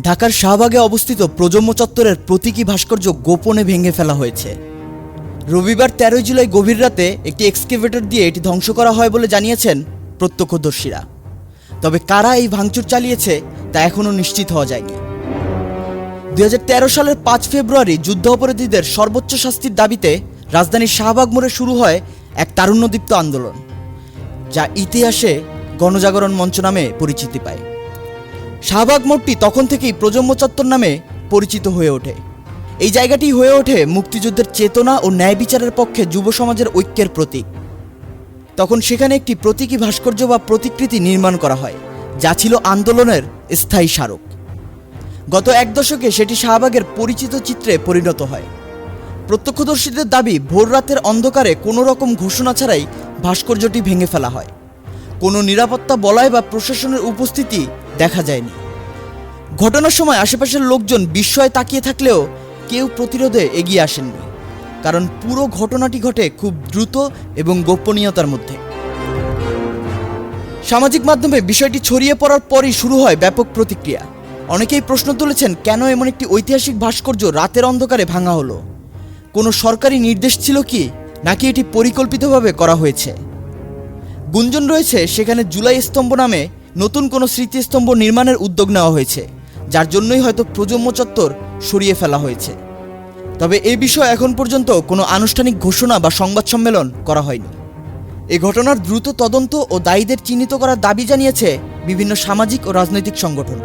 ঢাকার শাহবাগে অবস্থিত প্রজন্ম চত্বরের প্রতীকী ভাস্কর্য গোপনে ভেঙে ফেলা হয়েছে। রবিবার তেরোই জুলাই গভীর রাতে একটি এক্সকেভেটর দিয়ে এটি ধ্বংস করা হয় বলে জানিয়েছেন প্রত্যক্ষদর্শীরা। তবে কারা এই ভাঙচুর চালিয়েছে তা এখনও নিশ্চিত হওয়া যায়নি। দুই হাজার তেরো সালের পাঁচ ফেব্রুয়ারি যুদ্ধাপরাধীদের সর্বোচ্চ শাস্তির দাবিতে রাজধানীর শাহবাগ মোড়ে শুরু হয় এক তারুণ্যদীপ্ত আন্দোলন, যা ইতিহাসে গণজাগরণ মঞ্চ নামে পরিচিতি পায়। শাহবাগ মোড়টি তখন থেকেই প্রজন্ম চত্বর নামে পরিচিত হয়ে ওঠে। এই জায়গাটি হয়ে ওঠে মুক্তিযুদ্ধের চেতনা ও ন্যায় বিচারের পক্ষে যুব সমাজের ঐক্যের প্রতীক। তখন সেখানে একটি প্রতীকী ভাস্কর্য বা প্রতিকৃতি নির্মাণ করা হয়, যা ছিল আন্দোলনের স্থায়ী স্মারক। গত এক দশকে সেটি শাহবাগের পরিচিত চিত্রে পরিণত হয়। প্রত্যক্ষদর্শীদের দাবি ভোর রাতের অন্ধকারে কোনো রকম ঘোষণা ছাড়াই ভাস্কর্যটি ভেঙে ফেলা হয়। কোনো নিরাপত্তা বলয় বা প্রশাসনের উপস্থিতি দেখা যায়নি। ঘটনার সময় আশেপাশের লোকজন বিস্ময়ে তাকিয়ে থাকলেও কেউ প্রতিরোধে এগিয়ে আসেননি, কারণ পুরো ঘটনাটি ঘটে খুব দ্রুত এবং গোপনীয়তার মধ্যে। সামাজিক মাধ্যমে বিষয়টি ছড়িয়ে পড়ার পরই শুরু হয় ব্যাপক প্রতিক্রিয়া। অনেকেই প্রশ্ন তুলেছেন, কেন এমন একটি ঐতিহাসিক ভাস্কর্য রাতের অন্ধকারে ভাঙা হলো? কোনো সরকারি নির্দেশ ছিল কি, নাকি এটি পরিকল্পিতভাবে করা হয়েছে? গুঞ্জন রয়েছে, সেখানে জুলাই স্তম্ভ নামে নতুন কোনো স্মৃতিস্তম্ভ নির্মাণের উদ্যোগ নেওয়া হয়েছে, যার জন্যই হয়তো প্রজন্ম চত্বর সরিয়ে ফেলা হয়েছে। তবে এ বিষয়ে এখন পর্যন্ত কোনো আনুষ্ঠানিক ঘোষণা বা সংবাদ সম্মেলন করা হয়নি। এ ঘটনার দ্রুত তদন্ত ও দায়ীদের চিহ্নিত করার দাবি জানিয়েছে বিভিন্ন সামাজিক ও রাজনৈতিক সংগঠন।